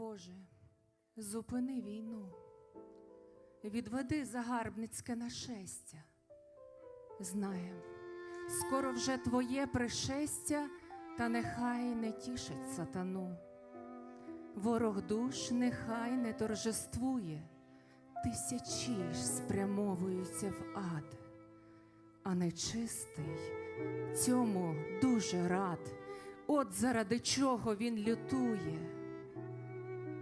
Боже, зупини війну, відведи загарбницьке нашестя. Знаєм, скоро вже твоє пришестя, та нехай не тішить сатану. Ворог душ нехай не торжествує, тисячі ж спрямовуються в ад, а нечистий цьому дуже рад, от заради чого він лютує.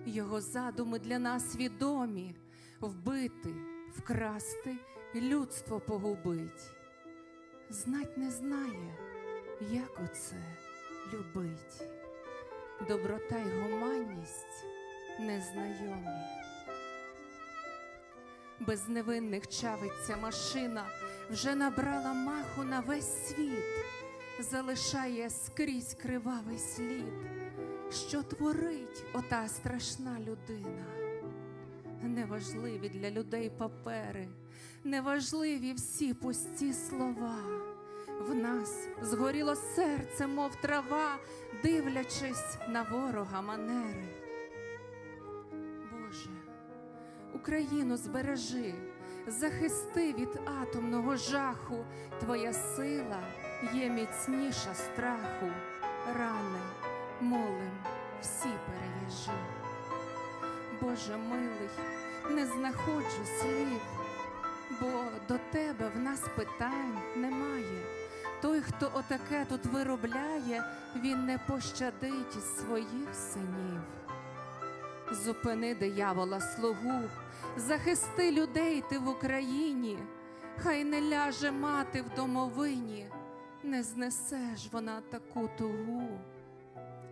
Його задуми для нас відомі вбити, вкрасти, людство погубить. Знать не знає, як оце любить. Доброта й гуманність незнайомі. Без невинних чавиться машина, вже набрала маху на весь світ, залишає скрізь кривавий слід, що творить ота страшна людина. Неважливі для людей папери, неважливі всі пусті слова. В нас згоріло серце, мов трава, дивлячись на ворога манери. Боже, Україну збережи, захисти від атомного жаху, Твоя сила є міцніша страху, рани молим всі перев'яжи. Боже милий, не знаходжу слів, бо до тебе в нас питань немає. Той, хто отаке тут виробляє, він не пощадить своїх синів. Зупини диявола слугу, захисти людей ти в Україні, хай не ляже мати в домовині, не знесе ж вона таку тугу.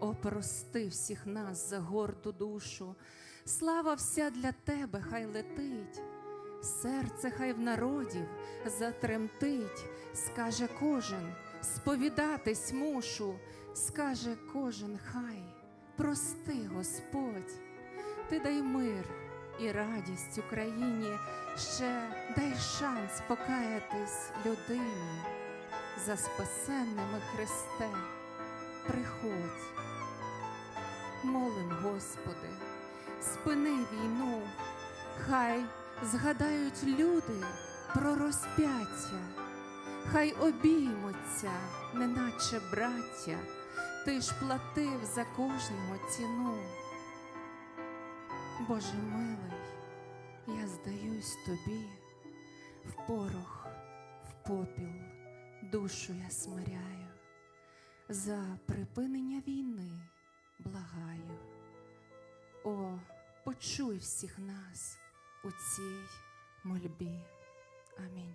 О, прости всіх нас за горду душу, слава вся для тебе хай летить, серце хай в народів затремтить, скаже кожен, сповідатись мушу, скаже кожен хай, прости, Господь, ти дай мир і радість Україні, ще дай шанс покаятись людині. За спасенними Христе приходь. Молим, Господи, спини війну, хай згадають люди про розп'яття, хай обіймуться, неначе браття, ти ж платив за кожного ціну. Боже милий, я здаюсь тобі, в порох, в попіл, душу я смиряю. За припинення війни благаю. О, почуй всіх нас у цій мольбі. Амінь.